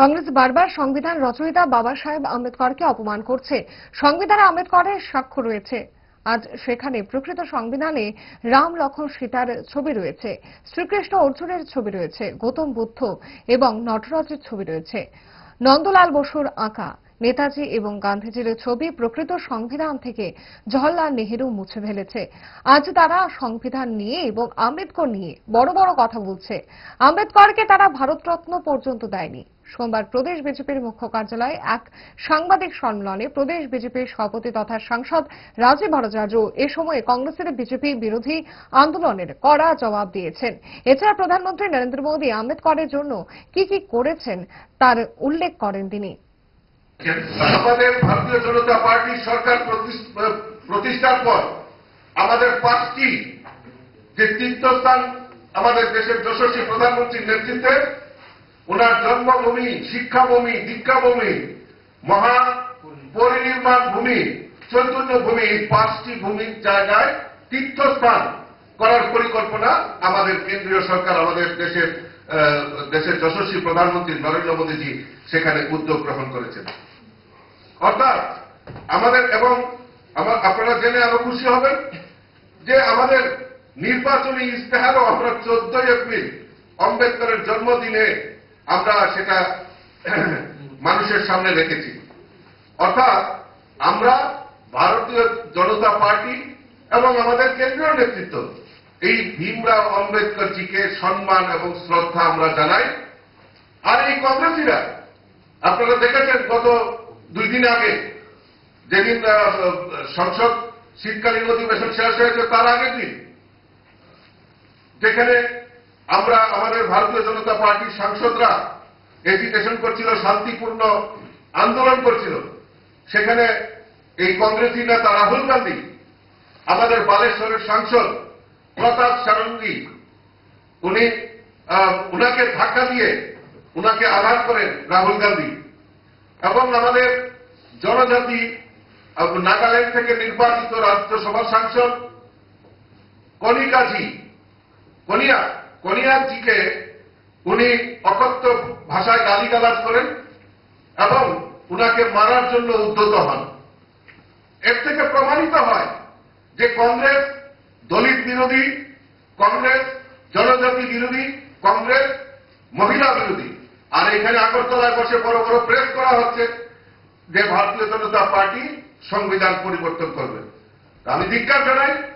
কংগ্রেস বারবার সংবিধান রচয়িতা বাবা সাহেব আম্বেদকরকে অপমান করছে। সংবিধানে আম্বেদকরের স্বাক্ষর রয়েছে। আজ সেখানে প্রকৃত সংবিধানে রাম লক্ষণ সীতার ছবি রয়েছে। শ্রীকৃষ্ণ অর্জুনের ছবি রয়েছে, গৌতম বুদ্ধ এবং নটরাজের ছবি রয়েছে। নন্দলাল বসুর আঁকা। নেতাজি এবং গান্ধীজির ছবি প্রকৃত সংবিধান থেকে জওহরলাল নেহেরু মুছে ফেলেছে। আজ তারা সংবিধান নিয়ে এবং আম্বেদকর নিয়ে বড় বড় কথা বলছে। আম্বেদকরকে তারা ভারতরত্ন পর্যন্ত দেয়নি। সোমবার প্রদেশ বিজেপির মুখ্য কার্যালয়ে এক সাংবাদিক সম্মেলনে প্রদেশ বিজেপির সভাপতি তথা সাংসদ রাজীব ভট্টাচার্য এ সময় কংগ্রেসের বিজেপি বিরোধী আন্দোলনের কড়া জবাব দিয়েছেন। এছাড়া প্রধানমন্ত্রী নরেন্দ্র মোদী আম্বেদকরের জন্য কি কি করেছেন তার উল্লেখ করেন তিনি। আমাদের ভারতীয় জনতা পার্টির সরকার প্রতিষ্ঠার পর আমাদের পাঁচটি যে তীর্থস্থান আমাদের দেশের যশস্বী প্রধানমন্ত্রীর নেতৃত্বে, ওনার জন্মভূমি, শিক্ষাভূমি, দীক্ষাভূমি, মহা পরিনির্মাণ ভূমি, চৈতন্য ভূমি, এই পাঁচটি ভূমির জায়গায় তীর্থস্থান করার পরিকল্পনা আমাদের কেন্দ্রীয় সরকার, আমাদের দেশের দেশের যশস্বী প্রধানমন্ত্রী নরেন্দ্র মোদীজি সেখানে উদ্যোগ গ্রহণ করেছেন। অর্থাৎ আমাদের এবং আমার, আপনারা জেনে আরও খুশি হবেন যে আমাদের নির্বাচনী ইস্তেহারও আমরা চোদ্দই এপ্রিল অম্বেদকরের জন্মদিনে আমরা সেটা মানুষের সামনে রেখেছি। অর্থাৎ আমরা ভারতীয় জনতা পার্টি এবং আমাদের কেন্দ্রীয় নেতৃত্ব, এই ভীমরাও আম্বেদকরজিকে সম্মান এবং শ্রদ্ধা আমরা জানাই। আর এই কংগ্রেসীরা, আপনারা দেখেছেন গত দুই দিন আগে যেদিন সংসদ শীতকালীন অধিবেশন শেষ হয়েছে, তার আগের দিন, যেখানে আমরা আমাদের ভারতীয় জনতা পার্টির সাংসদরা এজিটেশন করছিল, শান্তিপূর্ণ আন্দোলন করছিল। সেখানে এই কংগ্রেসী নেতা রাহুল গান্ধী, আমাদের বালেশ্বরের সাংসদ প্রতাপ সারঙ্গী, উনি উনাকে ধাক্কা দিয়ে উনাকে আঘাত করেন রাহুল গান্ধী। এবং আমাদের জনজাতি নাগাল্যান্ড থেকে নির্বাচিত রাজ্যসভা সাংসদ কনিকাজি কনিয়া কনিয়াজিকে উনি অকথ্য ভাষায় গালিগালাজ করেন এবং উনাকে মারার জন্য উদ্যত হন। এর থেকে প্রমাণিত হয় যে কংগ্রেস দলিত বিরোধী, কংগ্রেস জনজাতি বিরোধী, কংগ্রেস মহিলা বিরোধী। আর এখানে আগরতলায় বসে বড় বড় প্রেস করা হচ্ছে যে ভারতীয় জনতা পার্টি সংবিধান পরিবর্তন করবে। আমি জিজ্ঞাসা জানাই